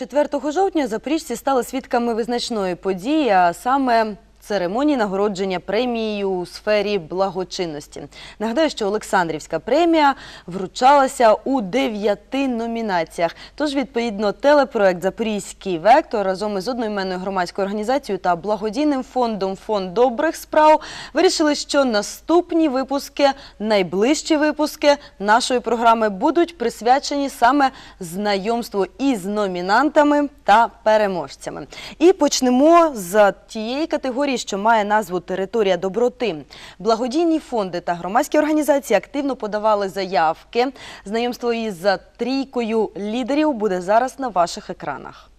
Вітаю 4 жовтня. Запоріжці стали свідками визначної події, а саме церемонії нагородження премією у сфері благочинності. Нагадаю, що Олександрівська премія вручалася у дев'яти номінаціях. Тож, відповідно, телепроект Запорізький вектор разом із одноіменною громадською організацією та благодійним фондом Фонд добрих справ вирішили, що наступні випуски, найближчі випуски нашої програми будуть присвячені саме знайомству із номінантами та переможцями. І почнемо з тієї категорії, що має назву Територія доброти. Благодійні фонди та громадські організації активно подавали заявки. Знайомство із трійкою лідерів буде зараз на ваших екранах.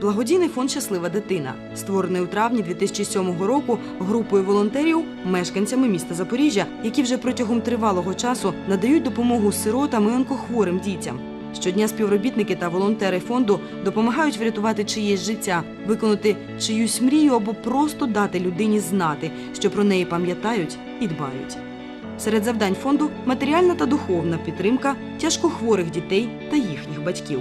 Благодійний фонд Щаслива дитина, створений у травні 2007 року групою волонтерів, мешканцями міста Запоріжжя, які вже протягом тривалого часу надають допомогу сиротам і онкохворим дітям. Щодня співробітники та волонтери фонду допомагають врятувати чиєсь життя, виконати чиюсь мрію або просто дати людині знати, що про неї пам'ятають і дбають. Серед завдань фонду матеріальна та духовна підтримка тяжкохворих дітей та їхніх батьків.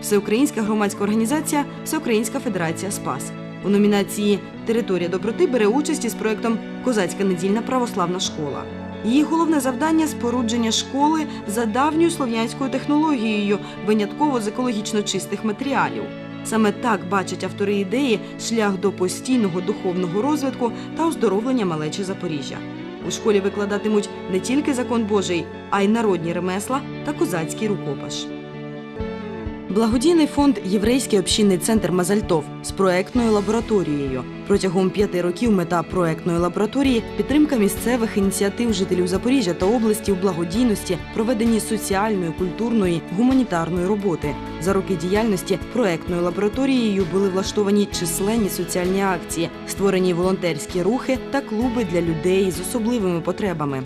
Всеукраїнська громадська організація Всеукраїнська Федерація Спас. У номінації Територія доброти бере участь із проєктом Козацька недільна православна школа. Її головне завдання спорудження школи за давньою слов'янською технологією, винятково з екологічно чистих матеріалів. Саме так бачать автори ідеї шлях до постійного духовного розвитку та оздоровлення малечі Запоріжжя. У школі викладатимуть не тільки закон Божий, а й народні ремесла та козацький рукопаш. Благодійний фонд Єврейський общинний центр Мазальтов з проектною лабораторією. Протягом п'яти років мета проектної лабораторії підтримка місцевих ініціатив жителів Запоріжжя та області у благодійності, проведенні соціальної, культурної, гуманітарної роботи. За роки діяльності проектною лабораторією були влаштовані численні соціальні акції, створені волонтерські рухи та клуби для людей з особливими потребами.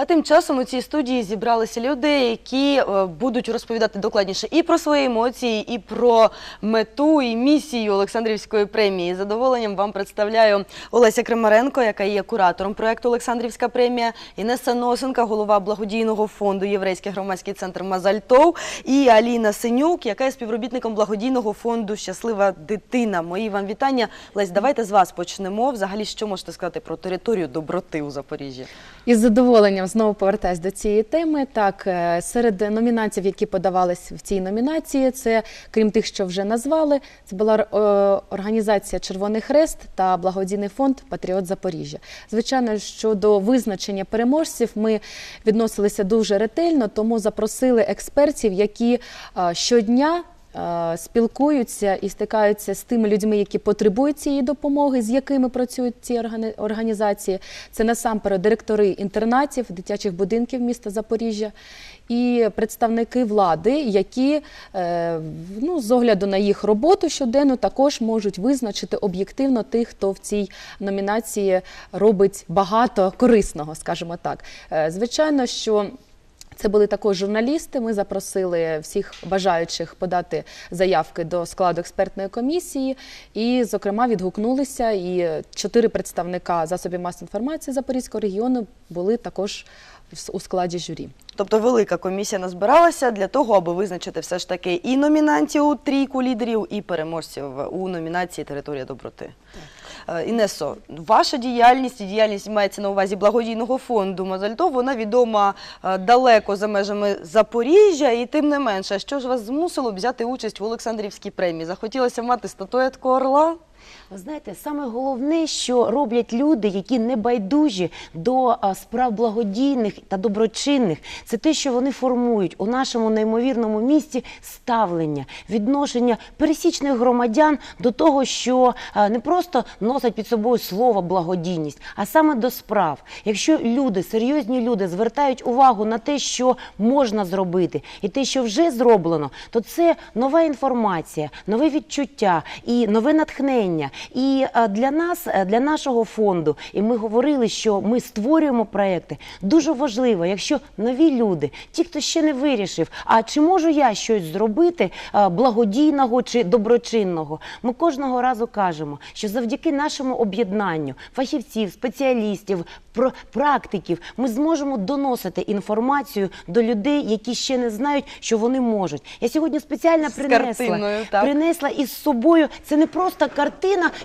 А тим часом у цій студії зібралися люди, які е, будуть розповідати докладніше і про свої емоції, і про мету і місію Олександрівської премії. Задоволенням вам представляю Олеся Кримаренко, яка є куратором проекту Олександрівська премія, Інеса Носенка, голова благодійного фонду Єврейський громадський центр Мазальтов, і Аліна Синюк, яка є співробітником благодійного фонду Щаслива дитина. Мої вам вітання. Лесь, давайте з вас почнемо. Взагалі, що можете сказати про територію доброти у Запоріжжі? Із задоволенням знову повертаюсь до цієї теми. Так, е, серед номінантів, які подавались в цій номінації, це крім тих, що вже назвали, це була е, організація Червоний Хрест та благодійний фонд Патріот Запоріжжя. Звичайно, щодо визначення переможців, ми відносилися дуже ретельно, тому запросили експертів, які е, щодня. Е, Спілкуються і стикаються з тими людьми, які потребують цієї допомоги, з якими працюють ці організації. Це насамперед директори інтернатів, дитячих будинків міста Запоріжжя і представники влади, які е, ну, з огляду на їх роботу щоденну також можуть визначити об'єктивно тих, хто в цій номінації робить багато корисного, скажімо так. Е, Звичайно, що це були також журналісти. Ми запросили всіх бажаючих подати заявки до складу експертної комісії, і, зокрема, відгукнулися. І чотири представника засобів масової інформації Запорізького регіону були також у складі журі. Тобто велика комісія назбиралася для того, аби визначити все ж таки і номінантів у трійку лідерів, і переможців у номінації Територія доброти. Е, Інесо, ваша діяльність і діяльність мається на увазі благодійного фонду Мазальтов, вона відома е, далеко за межами Запоріжжя, і тим не менше, що ж вас змусило взяти участь в Олександрівській премії? Захотілося мати статуетку орла? Ви знаєте, саме головне, що роблять люди, які не байдужі до справ благодійних та доброчинних, це те, що вони формують у нашому неймовірному місті ставлення, відношення пересічних громадян до того, що не просто носять під собою слово благодійність, а саме до справ. Якщо люди, серйозні люди, звертають увагу на те, що можна зробити, і те, що вже зроблено, то це нова інформація, нове відчуття і нове натхнення. Ставлення. І е, для нас, е, для нашого фонду, і ми говорили, що ми створюємо проекти. Дуже важливо, якщо нові люди, ті, хто ще не вирішив, а чи можу я щось зробити е, благодійного чи доброчинного, ми кожного разу кажемо, що завдяки нашому об'єднанню фахівців, спеціалістів, практиків, ми зможемо доносити інформацію до людей, які ще не знають, що вони можуть. Я сьогодні спеціально принесла, картиною, принесла із собою. Це не просто картина,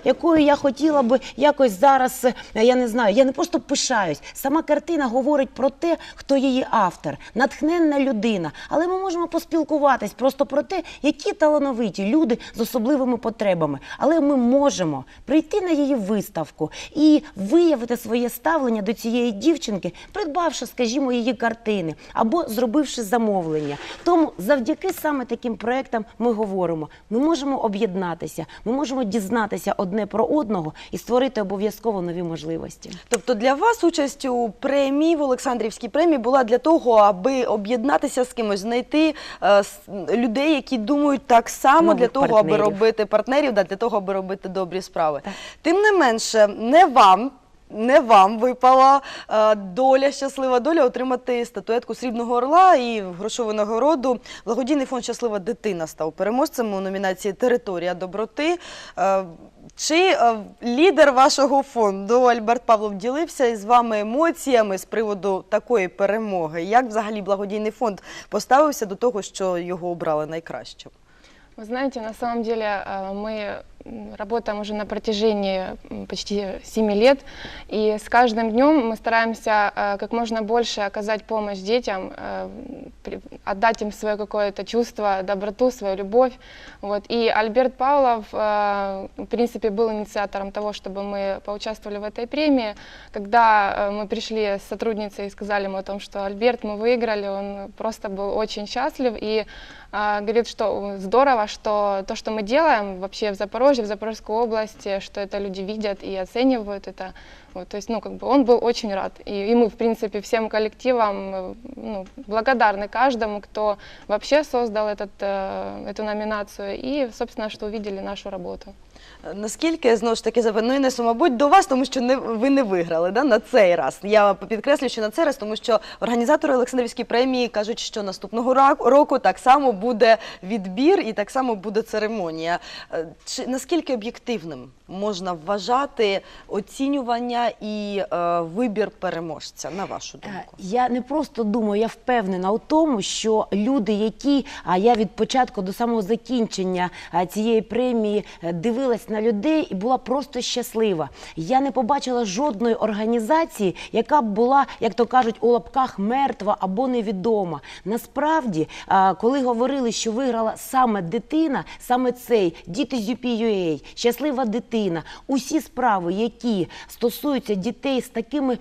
якою я хотіла би якось зараз. е, Я не знаю, я не просто пишаюсь. Сама картина говорить про те, хто її автор, натхненна людина. Але ми можемо поспілкуватись просто про те, які талановиті люди з особливими потребами. Але ми можемо прийти на її виставку і виявити своє ставлення до цієї дівчинки, придбавши, скажімо, її картини або зробивши замовлення. Тому завдяки саме таким проектам ми говоримо: ми можемо об'єднатися, ми можемо дізнатися одне про одного і створити обов'язково нові можливості. Тобто для вас участь у премії в Олександрівській премії була для того, аби об'єднатися з кимось, знайти е, с- людей, які думають так само Нових для того, аби партнерів. робити партнерів, да, для того, аби робити добрі справи. Тим не менше, не вам Не вам випала е, доля, щаслива доля отримати статуетку Срібного Орла і грошову нагороду. Благодійний фонд Щаслива дитина став переможцем у номінації Територія доброти. Е, чи е, лідер вашого фонду Альберт Павлов ділився із вами емоціями з приводу такої перемоги? Як взагалі благодійний фонд поставився до того, що його обрали найкращим? Вы знаете, на самом деле э, мы м, работаем уже на протяжении почти 7 лет, и с каждым днем мы стараемся э, как можно больше оказать помощь детям, э, отдать им свое какое-то чувство, доброту, свою любовь. Вот. И Альберт Павлов, э, в принципе, был инициатором того, чтобы мы поучаствовали в этой премии. Когда мы пришли с сотрудницей и сказали ему о том, что Альберт, мы выиграли, он просто был очень счастлив и говорит, что здорово, что то, что мы делаем вообще в Запорожье, в Запорожской области, что это люди видят и оценивают это. Вот, то есть, ну, как бы он был очень рад. И, и мы, в принципе, всем коллективам э, ну, благодарны каждому, кто вообще создал этот, э, эту номинацию и, собственно, что увидели нашу работу. Наскільки знову ж таки запевною несу, мабуть, до вас, тому що не ви не виграли да, на цей раз. Я підкреслю, що на цей раз, тому що організатори Олександрівської премії кажуть, що наступного року так само буде відбір і так само буде церемонія. Е, Чи наскільки об'єктивним можна вважати оцінювання і е, вибір переможця, на вашу Е, думку? Я не просто думаю, я впевнена у тому, що люди, які а я від початку до самого закінчення цієї премії дивилась на людей і була просто щаслива. Я не побачила жодної організації, яка б була, як то кажуть, у лапках мертва або невідома. Насправді, коли говорили, що виграла саме дитина, саме цей діти з UPUA, щаслива дитина, усі справи, які стосуються дітей з такими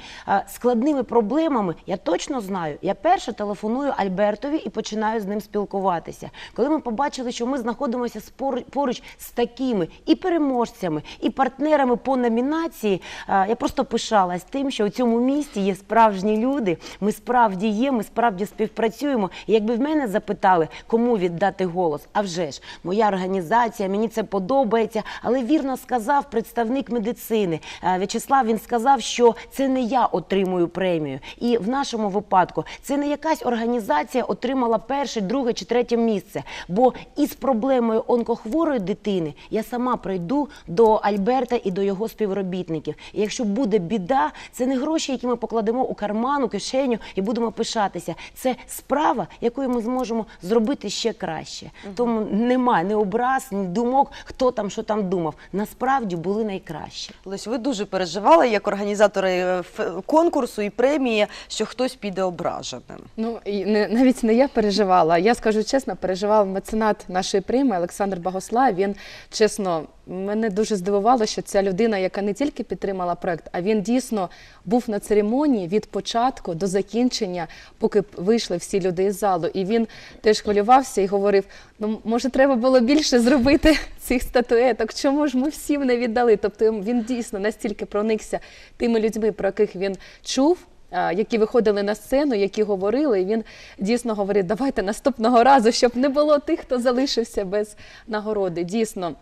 складними проблемами, я точно знаю. Я перше телефоную Альбертові і починаю з ним спілкуватися. Коли ми побачили, що ми знаходимося поруч з такими і переможцями, і партнерами по номінації, я просто пишалась тим, що у цьому місті є справжні люди. Ми справді є, ми справді співпрацюємо. І якби в мене запитали, кому віддати голос, а вже ж моя організація, мені це подобається. Але вірно сказав представник медицини е, В'ячеслав. Він сказав, що це не я отримую премію. І в нашому випадку це не якась організація отримала перше, друге чи третє місце. Бо із проблемою онкохворої дитини я сама прийду до Альберта і до його співробітників. І якщо буде біда, це не гроші, які ми покладемо у карман, у кишеню і будемо пишатися. Це справа, якою ми зможемо зробити ще краще. Тому немає ні образ, ні думок, хто там що там думав. Насправді були найкращі. Лесь, ви дуже переживали як організатори е, ф- конкурсу і премії, що хтось піде ображеним. Ну і не навіть не я переживала. Я скажу чесно, переживав меценат нашої премії Олександр Багослав. Він чесно мене дуже здивувало, що ця людина, яка не тільки підтримала проект, а він дійсно був на церемонії від початку до закінчення, поки вийшли всі люди із залу. І він теж хвилювався і говорив: ну може, треба було більше зробити цих статуеток. Чому ж ми всім не віддали? Тобто він дійсно настільки проникся тими людьми, про яких він чув які виходили на сцену, які говорили, і він дійсно говорив, давайте наступного разу, щоб не було тих, хто залишився без нагороди. Дійсно.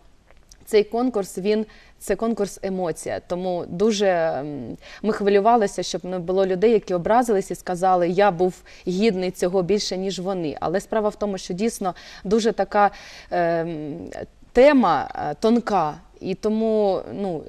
Цей конкурс він це конкурс емоція. Тому дуже ми хвилювалися, щоб не було людей, які образились і сказали, я був гідний цього більше ніж вони. Але справа в тому, що дійсно дуже така е, тема тонка. І тому ну,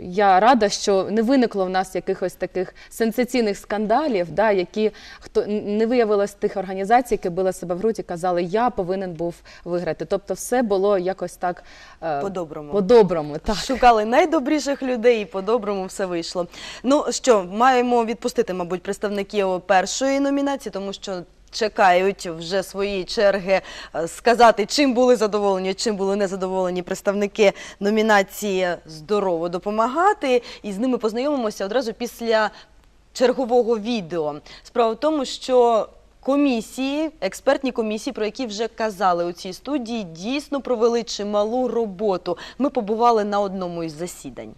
я рада, що не виникло в нас якихось таких сенсаційних скандалів, да, які хто не виявилось тих організацій, які били себе в грудь і казали, я повинен був виграти. Тобто, все було якось так е, По-доброму. По-доброму, так. Шукали найдобріших людей, і по-доброму все вийшло. Ну що, маємо відпустити, мабуть, представників першої номінації, тому що. Чекають вже свої черги е, сказати, чим були задоволені, чим були незадоволені представники номінації Здорово допомагати. І з ними познайомимося одразу після чергового відео. Справа в тому, що комісії, експертні комісії, про які вже казали у цій студії, дійсно провели чималу роботу. Ми побували на одному із засідань.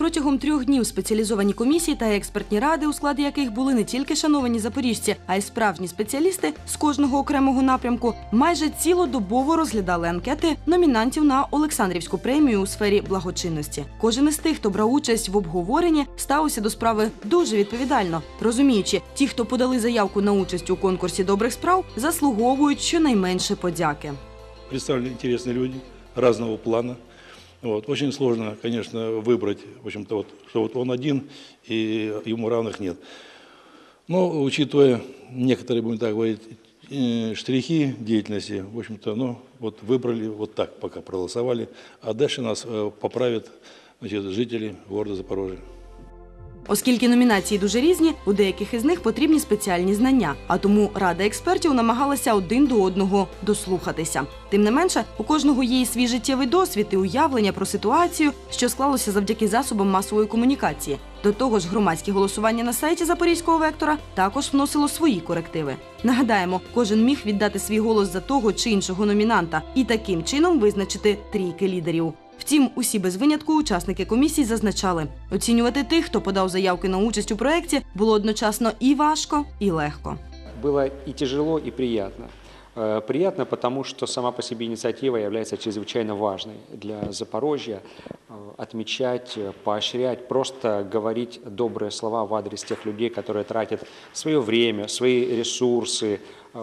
Протягом трьох днів спеціалізовані комісії та експертні ради, у складі яких були не тільки шановані запоріжці, а й справжні спеціалісти з кожного окремого напрямку, майже цілодобово розглядали анкети номінантів на Олександрівську премію у сфері благочинності. Кожен із тих, хто брав участь в обговоренні, ставився до справи дуже відповідально, розуміючи, ті, хто подали заявку на участь у конкурсі добрих справ, заслуговують щонайменше подяки. представлены интересные люди разного плана. Вот. Очень сложно, конечно, выбрать, в общем-то, вот, что вот он один и ему равных нет. Но, учитывая некоторые, будем так говорить, э, штрихи деятельности, в общем-то, ну, вот выбрали вот так, пока проголосовали, а дальше нас э, поправят значит, жители города Запорожья. Оскільки номінації дуже різні, у деяких із них потрібні спеціальні знання, а тому рада експертів намагалася один до одного дослухатися. Тим не менше, у кожного є і свій життєвий досвід і уявлення про ситуацію, що склалося завдяки засобам масової комунікації. До того ж, громадське голосування на сайті Запорізького вектора також вносило свої корективи. Нагадаємо, кожен міг віддати свій голос за того чи іншого номінанта і таким чином визначити трійки лідерів. Втім, усі без винятку учасники комісії зазначали, оцінювати тих, хто подав заявки на участь у проєкті, було одночасно і важко, і легко. было и тяжело, и приятно. Э, Приятно, потому что сама по себе инициатива является чрезвычайно важной для Запорожья. Э, Отмечать, э, поощрять, просто говорить добрые слова в адрес тех людей, которые тратят свое время, свои ресурсы, э,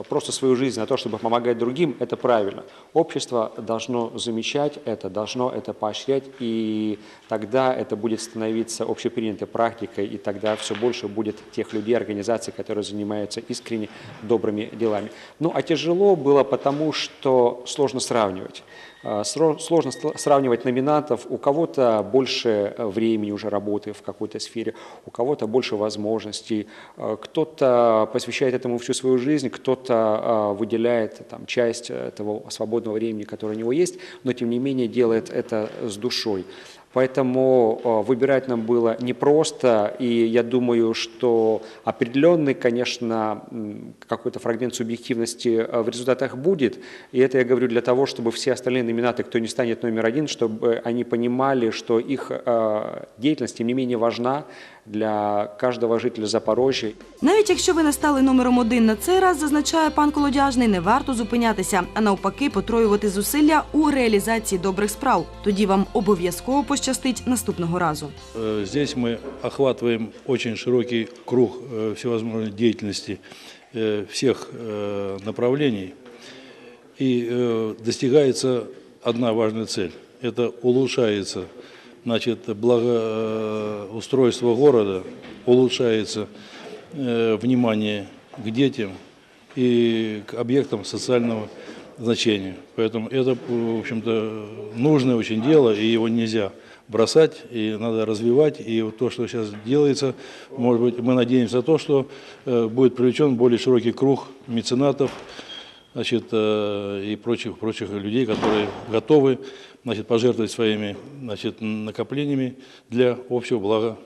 просто свою жизнь на то, чтобы помогать другим, это правильно. Общество должно замечать это, должно это поощрять, и тогда это будет становиться общепринятой практикой, и тогда все больше будет тех людей, организаций, которые занимаются искренне добрыми делами. Ну, а тяжело было потому, что сложно сравнивать. А, Сложно сравнивать номинантов. У кого-то больше э, времени уже работы в какой-то сфере, у кого-то больше возможностей. Э, Кто-то посвящает этому всю свою жизнь, кто-то э, выделяет там, часть э, того свободного времени, которое у него есть, но тем не менее делает это с душой. Поэтому э, выбирать нам было непросто, и я думаю, что определенный, конечно, какой-то фрагмент субъективности э, в результатах будет. И это я говорю для того, чтобы все остальные номинаты, кто не станет номер один, чтобы они понимали, что их э, деятельность, тем не менее, важна для каждого жителя Запорожья. Навіть якщо ви не стали номером один на цей раз, зазначає пан Колодяжний, не варто зупинятися, а навпаки, потроювати зусилля у реалізації добрих справ. Тоді вам обов'язково пощастить наступного разу. Э, Здесь мы охватываем очень широкий круг э, всевозможной деятельности э, всех э, направлений. И э, достигается одна важная цель. Это улучшается Значит, благоустройство города, улучшается э, внимание к детям и к объектам социального значения. Поэтому это, в общем-то, нужное очень дело, и его нельзя бросать, и надо развивать. И вот то, что сейчас делается, может быть, мы надеемся на то, что э, будет привлечен более широкий круг меценатов, значит, э, и прочих, прочих людей, которые готовы значит, пожертвовать своими значит, накоплениями для общего блага,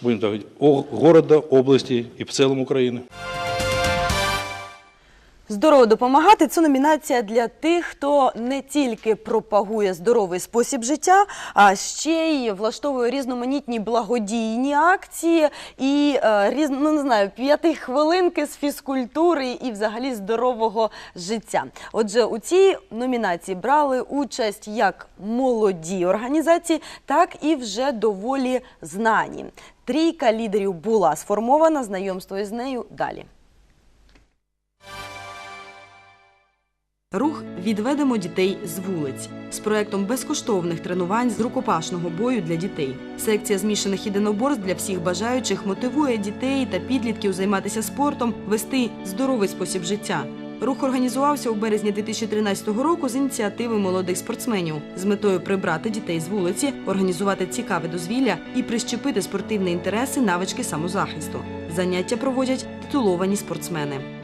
будем так говорить, города, области и в целом Украины. Здорово допомагати це номінація для тих, хто не тільки пропагує здоровий спосіб життя, а ще й влаштовує різноманітні благодійні акції і е, ну, не знаю, п'яти хвилинки з фізкультури і взагалі здорового життя. Отже, у цій номінації брали участь як молоді організації, так і вже доволі знані. Трійка лідерів була сформована. Знайомство із нею далі. Рух відведемо дітей з вулиць з проектом безкоштовних тренувань з рукопашного бою для дітей. Секція змішаних єдиноборств для всіх бажаючих мотивує дітей та підлітків займатися спортом, вести здоровий спосіб життя. Рух організувався у березні 2013 року з ініціативи молодих спортсменів з метою прибрати дітей з вулиці, організувати цікаве дозвілля і прищепити спортивні інтереси, навички самозахисту. Заняття проводять титуловані спортсмени.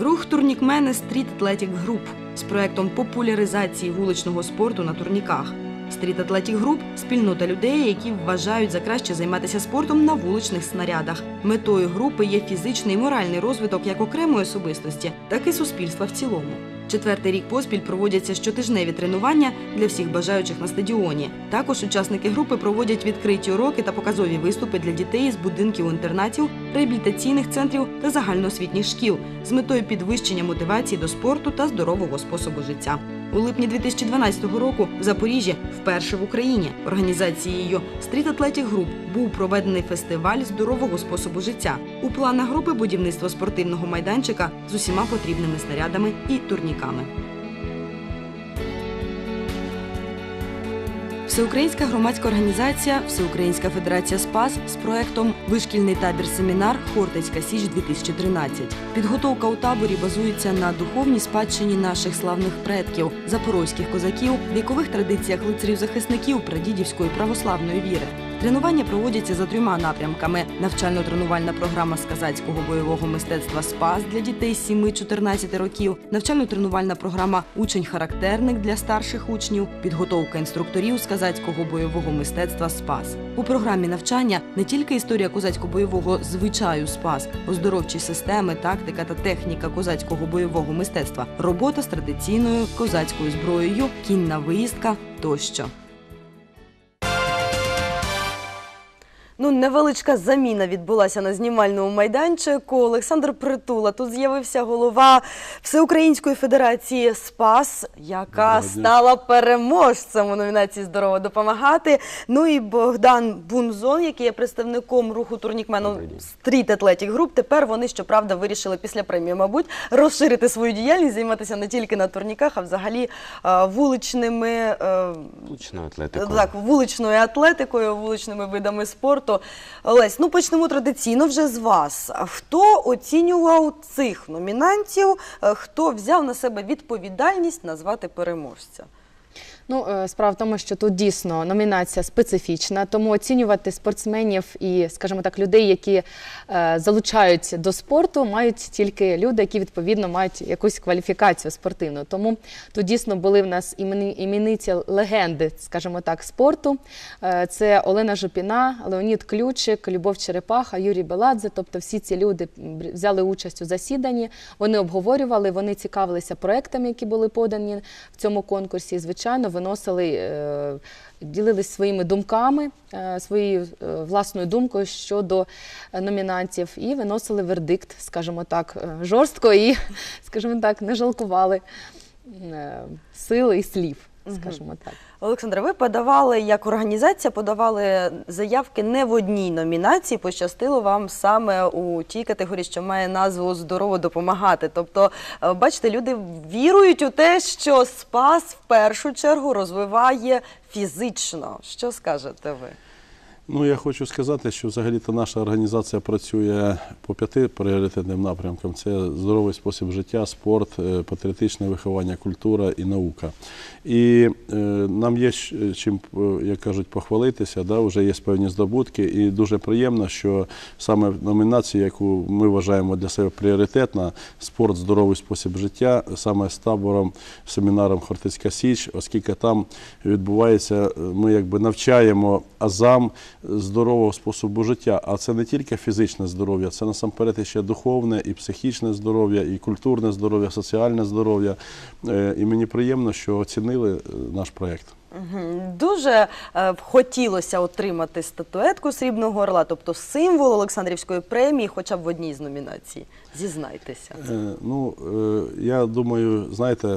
Рух турнікмени Стріт Атлетік Груп з проектом популяризації вуличного спорту на турніках. Стріт Атлетік Груп – спільнота людей, які вважають за краще займатися спортом на вуличних снарядах. Метою групи є фізичний і моральний розвиток як окремої особистості, так і суспільства в цілому. Четвертий рік поспіль проводяться щотижневі тренування для всіх бажаючих на стадіоні. Також учасники групи проводять відкриті уроки та показові виступи для дітей з будинків інтернатів, реабілітаційних центрів та загальноосвітніх шкіл з метою підвищення мотивації до спорту та здорового способу життя. У липні 2012 року в Запоріжжі, вперше в Україні, організацією Street Athletic Group був проведений фестиваль здорового способу життя. У планах групи будівництво спортивного майданчика з усіма потрібними снарядами і турніками. Всеукраїнська громадська організація Всеукраїнська Федерація СПАС з проектом Вишкільний табір семінар Хортицька Січ 2013. Підготовка у таборі базується на духовній спадщині наших славних предків, запорозьких козаків, вікових традиціях лицарів-захисників прадідівської православної віри. Тренування проводяться за трьома напрямками: навчально-тренувальна програма з казацького бойового мистецтва Спас для дітей з 7-14 років, навчально-тренувальна програма Учень-характерник для старших учнів, підготовка інструкторів з казацького бойового мистецтва Спас. У програмі навчання не тільки історія козацько-бойового звичаю Спас, оздоровчі системи, тактика та техніка козацького бойового мистецтва, робота з традиційною козацькою зброєю, кінна виїздка тощо. Ну, невеличка заміна відбулася на знімальному майданчику. Олександр Притула тут з'явився голова Всеукраїнської федерації СПАС, яка стала переможцем у номінації Здорово допомагати. Ну і Богдан Бунзон, який є представником руху турнікмену. Street Athletic Group. Тепер вони, щоправда, вирішили після премії, мабуть, розширити свою діяльність, займатися не тільки на турніках, а взагалі е, вуличними. е, Вуличною атлетикою. так, вуличною атлетикою, вуличними видами спорту. Олесь, ну почнемо традиційно вже з вас. Хто оцінював цих номінантів? Е, Хто взяв на себе відповідальність назвати переможця? Ну, е, справа в тому, що тут дійсно номінація специфічна, тому оцінювати спортсменів і, скажімо так, людей, які е, залучають до спорту, мають тільки люди, які відповідно мають якусь кваліфікацію спортивну. Тому тут дійсно були в нас імені, імениці легенди, скажімо так, спорту. Е, це Олена Жупіна, Леонід Ключик, Любов Черепаха, Юрій Беладзе. Тобто всі ці люди взяли участь у засіданні. Вони обговорювали, вони цікавилися проектами, які були подані в цьому конкурсі. І, звичайно, виносили, е, ділились своїми думками, е, своєю е, власною думкою щодо номінантів і виносили вердикт, скажімо так, жорстко і, скажімо так, не жалкували сили і слів, скажімо так. Олександра, ви подавали як організація, подавали заявки не в одній номінації. Пощастило вам саме у тій категорії, що має назву Здорово допомагати. Тобто, е, бачите, люди вірують у те, що спас в першу чергу розвиває фізично. Що скажете ви? Ну, я хочу сказати, що взагалі-то наша організація працює по п'яти пріоритетним напрямкам: це здоровий спосіб життя, спорт, е, патріотичне виховання, культура і наука. І е, нам є чим, е, як кажуть, похвалитися, да, вже є певні здобутки. І дуже приємно, що саме в номінації, яку ми вважаємо для себе пріоритетна, спорт, здоровий спосіб життя, саме з табором, семінаром Хортицька Січ, оскільки там відбувається, е, ми якби навчаємо азам здорового способу життя. А це не тільки фізичне здоров'я, це насамперед ще духовне і психічне здоров'я, і культурне здоров'я, соціальне здоров'я. Е, І мені приємно, що оцінили е, наш проєкт. Дуже е, хотілося отримати статуетку Срібного Орла, тобто символ Олександрівської премії, хоча б в одній з номінацій. Зізнайтеся. Е, Ну, е, я думаю, знаєте,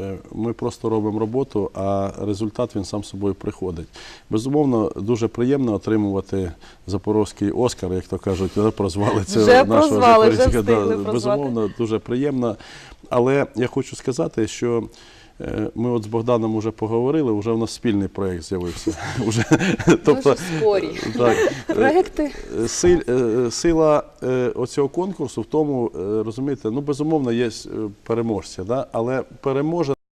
е, ми просто робимо роботу, а результат він сам собою приходить. Безумовно, дуже приємно отримувати запорозький Оскар, як то кажуть, да, прозвали це Вже нашого прозвали, вже да, встигли прозвати. Безумовно, дуже приємно. Але я хочу сказати, що ми от з Богданом вже поговорили, вже у нас спільний проєкт з'явився. Уже, тобто, скорі. так, е, Проекти. Е, е, сила е, оцього конкурсу в тому, е, розумієте, ну безумовно є переможця, переможці, да? але переможе